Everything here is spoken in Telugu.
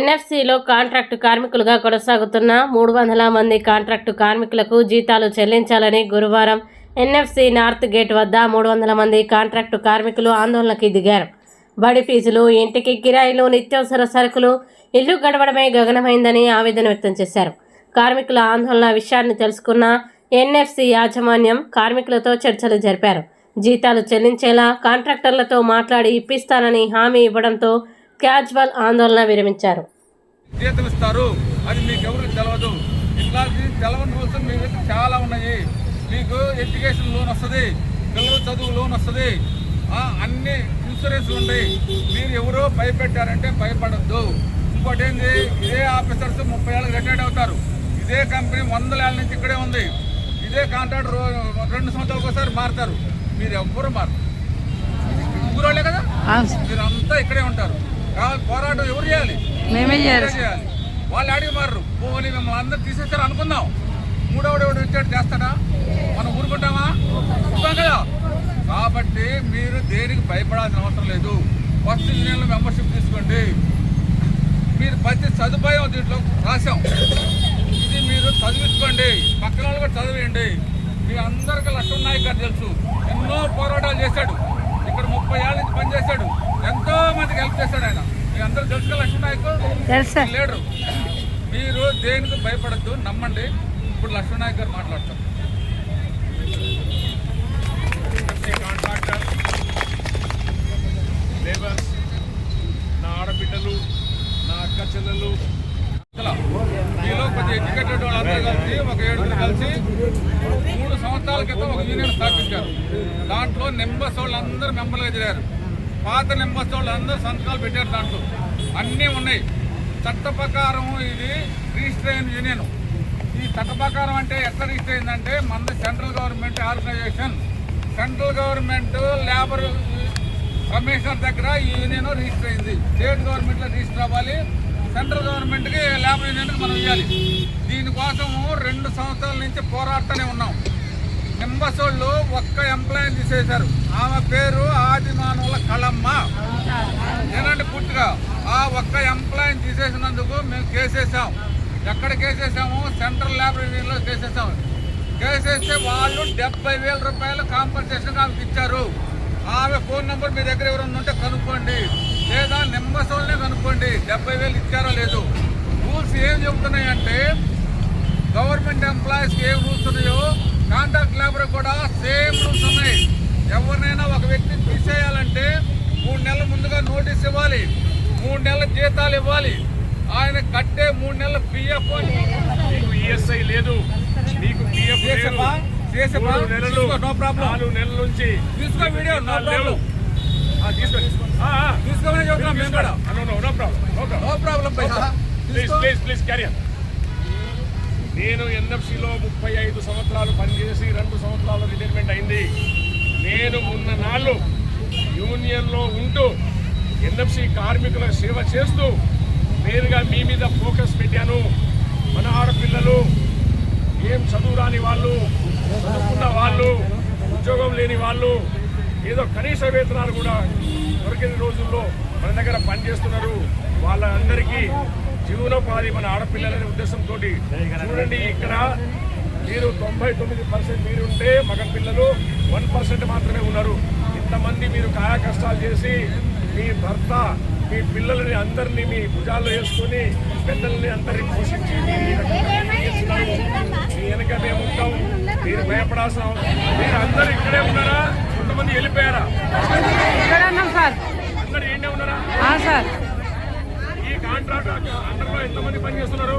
ఎన్ఎఫ్సిలో కాంట్రాక్టు కార్మికులుగా కొనసాగుతున్న మూడు వందల మంది కాంట్రాక్టు కార్మికులకు జీతాలు చెల్లించాలని గురువారం ఎన్ఎఫ్సి నార్త్ గేట్ వద్ద మూడు వందల మంది కాంట్రాక్టు కార్మికులు ఆందోళనకి దిగారు. బడి ఫీజులు ఇంటికి కిరాయిలు నిత్యావసర సరుకులు ఇల్లు గడవడమే గగనమైందని ఆవేదన వ్యక్తం చేశారు. కార్మికుల ఆందోళన విషయాన్ని తెలుసుకున్న ఎన్ఎఫ్సి యాజమాన్యం కార్మికులతో చర్చలు జరిపారు. జీతాలు చెల్లించేలా కాంట్రాక్టర్లతో మాట్లాడి ఇప్పిస్తానని హామీ ఇవ్వడంతో క్యాజువల్ ఆందోళన విరమించారు. అది మీకు ఎవరికి తెలవదు. ఇట్లాంటి తెలవని రూల్స్ మీ దగ్గర చాలా ఉన్నాయి. మీకు ఎడ్యుకేషన్ లోన్ వస్తుంది పిల్లల చదువు లోన్ వస్తుంది ఆ, అన్ని ఇన్సూరెన్స్ ఉన్నాయి మీరు ఎవరో భయపెట్టారంటే భయపడద్దు. ఇంకోటి ఏంది? ఇదే ఆఫీసర్స్ ముప్పై ఏళ్ళకి రిటైర్డ్ అవుతారు. ఇదే కంపెనీ వందల ఏళ్ళ నుంచి ఇక్కడే ఉంది. ఇదే కాంట్రాక్ట్ రెండు సంవత్సరాలకు ఒకసారి మారుతారు. మీరు ఎవ్వరు మారు ఊరోళ్ళే కదా? మీరు అంతా ఇక్కడే ఉంటారు. పోరాటం ఎవరు చేయాలి? మేమే వాళ్ళు అడిగి మారు పోనీ మిమ్మల్ని అందరు తీసేస్తారు అనుకుందాం. మూడోడు ఎవడు వచ్చాడు చేస్తాడా? మనం ఊరుకుంటామా? ఊరుకోం కదా. కాబట్టి మీరు దేనికి భయపడాల్సిన అవసరం లేదు. ఫస్ట్ యూనియన్లో మెంబర్షిప్ తీసుకోండి. మీరు ప్రతి సదుపాయం దీంట్లో రాశాం. ఇది మీరు చదివించుకోండి. పక్కన వాళ్ళు కూడా చదివేయండి. మీ అందరికీ లక్ష్మణ్ నాయక్ గారు తెలుసు. ఎన్నో పోరాటాలు చేశాడు. ఇక్కడ ముప్పై ఏళ్ళ నుంచి పనిచేశాడు. ఎంతో మందికి హెల్ప్ చేశాడు తెలుసు మీరు దేనికి భయపడద్దు నమ్మండి. ఇప్పుడు లక్ష్మణ్ నాయక్ గారు మాట్లాడతారు కాంట్రాక్టర్ నా ఆడబిడ్డలు నా అక్క చెల్లెలు. మీలో కొద్ది ఎడ్యుకేటెడ్ వాళ్ళందరూ కలిసి ఒక ఏడుగురు కలిసి మూడు సంవత్సరాల క్రితం ఒక యూనియన్ స్థాపించారు. దాంట్లో నెంబర్స్ వాళ్ళందరూ మెంబర్లుగా చేరారు. పాత నెంబర్స్ వాళ్ళందరూ సంతకాలు పెట్టారు దాంట్లో. అన్నీ ఉన్నాయి. చట్ట ప్రకారం ఇది రిజిస్టర్ అయిన యూనియన్. ఈ చట్ట ప్రకారం అంటే ఎట్లా రిజిస్టర్ అయిందంటే మన central government organisation central government labour commissioner దగ్గర ఈ యూనియన్ రిజిస్టర్ అయింది. స్టేట్ గవర్నమెంట్లో రిజిస్టర్ అవ్వాలి. సెంట్రల్ గవర్నమెంట్కి లేబర్ యూనియన్కి మనం ఇవ్వాలి. దీనికోసము రెండు సంవత్సరాల నుంచి పోరాడుతూనే ఉన్నాం. నింబసోళ్ళు వాళ్ళు ఒక్క ఎంప్లాయీని తీసేశారు. ఆమె పేరు ఆదిమానవుల కళమ్మ. ఏనంటే పూర్తిగా? ఆ ఒక్క ఎంప్లాయీని తీసేసినందుకు మేము కేసేసాం ఎక్కడ కేసేసాము సెంట్రల్ లేబర్ యూనియన్లో కేసేసాం కేసేస్తే వాళ్ళు డెబ్బై వేల రూపాయలు కాంపన్సేషన్ ఆమెకి ఇచ్చారు. ఆమె ఫోన్ నెంబర్ మీ దగ్గర ఎవరైనా ఉంటే కనుక్కోండి. లేదా నెంబర్స్ వాళ్ళనే కనుక్కోండి. డెబ్బై వేలు ఇచ్చారో లేదు. రూల్స్ ఏం చెబుతున్నాయంటే గవర్నమెంట్ ఎంప్లాయీస్కి ఏం రూల్స్ ఉన్నాయో కాంట్రాక్ట్ లేబర్ కూడా సేమ్ రూల్స్ ఉన్నాయి. ఎవరినైనా ఒక వ్యక్తిని తీసేయాలంటే మూడు నెలల ముందుగా నోటీస్ ఇవ్వాలి. మూడు నెలల జీతాలు ఇవ్వాలి. ఆయన కట్టే మూడు నెలల పిఎఫ్. మీకు ఈఎస్ఐ లేదు. మీకు పిఎఫ్ నెలలు నో ప్రాబ్లం. నాలుగు నెలల నుంచి తీసుకో వీడియో నో. ప్రాబ్లం. తీసుకో. తీసుకోమని చెబుతున్నాం మేము కూడా. no problem. No problem. Please please please carry నేను ఎన్ఎఫ్సిలో ముప్పై ఐదు సంవత్సరాలు పనిచేసి రెండు సంవత్సరాలు రిటైర్మెంట్ అయింది. నేను ఉన్న నాళ్ళు యూనియన్లో ఉంటూ ఎన్ఎఫ్సి కార్మికుల సేవ చేస్తూ నేరుగా మీ మీద ఫోకస్ పెట్టాను. మన ఆడపిల్లలు ఏం చదువు రాని వాళ్ళు చదువుకున్న వాళ్ళు ఉద్యోగం లేని వాళ్ళు ఏదో కనీస వేతనాలు కూడా దొరికిన రోజుల్లో మన దగ్గర పనిచేస్తున్నారు. వాళ్ళందరికీ జీవనోపాధి మన ఆడపిల్లలనే ఉద్దేశంతో చూడండి ఇక్కడ మీరు తొంభై తొమ్మిది పర్సెంట్ మీరుంటే మగ పిల్లలు వన్ పర్సెంట్ మాత్రమే ఉన్నారు. ఇంతమంది మీరు కాయ కష్టాలు చేసి మీ భర్త మీ పిల్లలని అందరినీ మీ భుజాల్లో వేసుకొని పెద్దల్ని అందరినీ పోషించి. మీ వెనక మేము ఉంటాం. మీరు భయపడాల్సిన మీరు అందరు ఇక్కడే ఉన్నారా? కొంతమంది వెళ్ళిపోయారా? అందరు ఏంటే ఉన్నారా? సార్. కాంట్రాక్ట్ అందరిలో ఎంతమంది పనిచేస్తున్నారు.